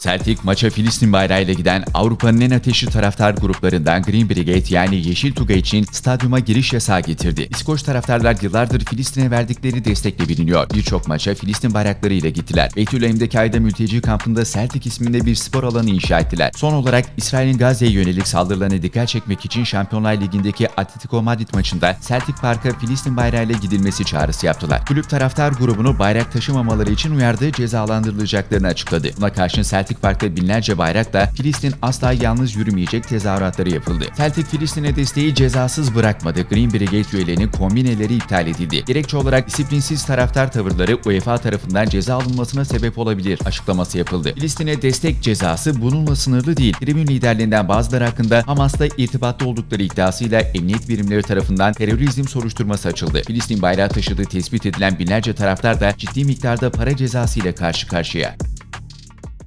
Celtic maça Filistin bayrağıyla giden Avrupa'nın en ateşli taraftar gruplarından Green Brigade yani Yeşil Tuga için stadyuma giriş yasağı getirdi. İskoç taraftarlar yıllardır Filistin'e verdikleri destekle biliniyor. Birçok maça Filistin bayraklarıyla gittiler. Beytülehem'deki Ayda mülteci kampında Celtic isminde bir spor alanı inşa ettiler. Son olarak İsrail'in Gazze'ye yönelik saldırılarına dikkat çekmek için Şampiyonlar Ligi'ndeki Atletico Madrid maçında Celtic Park'a Filistin bayrağıyla gidilmesi çağrısı yaptılar. Kulüp taraftar grubunu bayrak taşımamaları için uyardığı cezalandırılacaklarını açıkladı. Buna karşın Celtic Park'ta binlerce bayrakla Filistin asla yalnız yürümeyecek tezahüratları yapıldı. Celtic Filistin'e desteği cezasız bırakmadı. Green Brigade üyelerinin kombineleri iptal edildi. Gerekçe olarak disiplinsiz taraftar tavırları UEFA tarafından ceza alınmasına sebep olabilir açıklaması yapıldı. Filistin'e destek cezası bununla sınırlı değil. Tribün liderlerinden bazıları hakkında Hamas'ta irtibatta oldukları iddiasıyla emniyet birimleri tarafından terörizm soruşturması açıldı. Filistin bayrağı taşıdığı tespit edilen binlerce taraftar da ciddi miktarda para cezası ile karşı karşıya.